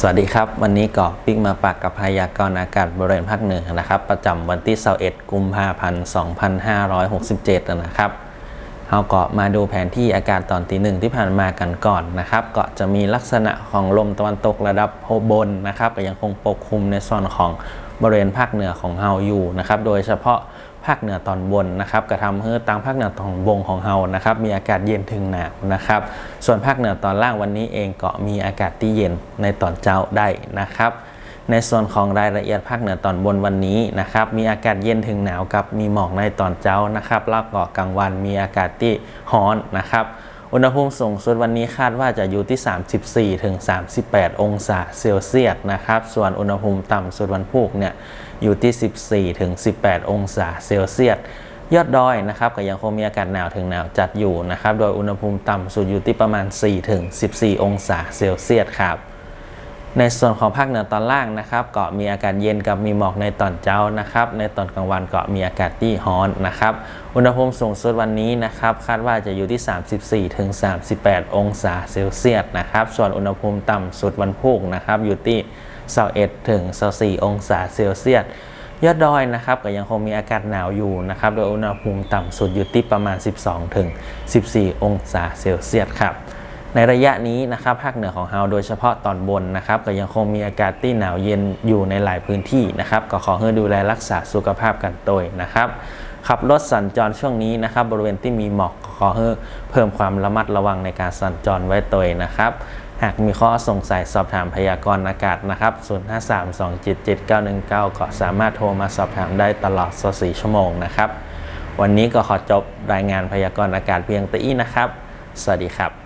สวัสดีครับ วันนี้ก็ปิ๊กมาปากกับพยากรณ์อากาศบริเวณภาคเหนือนะครับ ประจำวันที่21กุมภาพันธ์2567 นะครับเราก็มาดูแผนที่อากาศตอนตีหนึ่งที่ผ่านมากันก่อนนะครับ ก็จะมีลักษณะของลมตะวันตกระดับบนนะครับ ก็ยังคงปกคลุมในส่วนของ บริเวณภาคเหนือของเฮาอยู่นะครับโดยเฉพาะภาคเหนือตอนบนนะครับกระทำให้ตังภาคเหนือตอนบนของเฮานะครับมีอากาศเย็นถึงหนาวนะครับ ส่วนภาคเหนือตอนล่างวันนี้เองก็มีอากาศที่เย็นในตอนเช้าได้นะครับ ในส่วนของรายละเอียดภาคเหนือตอนบนวันนี้นะครับมีอากาศเย็นถึงหนาวกับมีหมอกในตอนเช้านะครับแล้วก็กลางวันมีอากาศที่ร้อนนะครับ อุณหภูมิสูงสุดวันนี้คาดว่าจะอยู่ที่ 34ถึง38 องศาเซลเซียสนะครับ ส่วนอุณหภูมิต่ำสุดวันพุธเนี่ยอยู่ที่ 14ถึง18 องศาเซลเซียสยอดดอยนะครับก็ยังคงมีอากาศหนาวถึงหนาวจัดอยู่นะครับ โดยอุณหภูมิต่ำสุดอยู่ที่ประมาณ 4 ถึง 14 องศาเซลเซียสครับ ในส่วนของภาคเหนือตอนล่างนะครับเก็มีอากาศเย็นกับมีหมอกในตอนเช้านะครับในตอนกลางวันเก็มีอากาศที่ร้อนนะครับอุณหภูมิสูงสุดวันนี้นะครับคาดว่าจะอยู่ที่ 34ถึง38 องศาเซลเซียสนะครับส่วนอุณหภูมิต่ำสุดวันพุธนะครับอยู่ที่21ถึง24 องศาเซลเซียสยอดดอยนะครับก็ยังคงมีอากาศหนาวอยู่นะครับโดยอุณหภูมิต่ำสุดอยู่ที่ประมาณ 12ถึง14 องศาเซลเซียสครับ ในระยะนี้นะครับภาคเหนือของเฮาโดยเฉพาะตอนบนนะครับก็ยังคงมีอากาศที่หนาวเย็นอยู่ในหลายพื้นที่นะครับก็ขอให้ดูแลรักษาสุขภาพกันโดยนะครับขับรถสัญจรช่วงนี้นะครับบริเวณที่มีหมอกขอให้เพิ่มความระมัดระวังในการสัญจรไว้ตัวนะครับหากมีข้อสงสัยสอบถามพยากรณ์อากาศนะครับ 0532777919 ก็สามารถโทรมาสอบถามได้ตลอด 24 ชั่วโมงนะครับ วันนี้ก็ขอจบรายงานพยากรณ์อากาศเพียงแต่อี้นะครับ สวัสดีครับ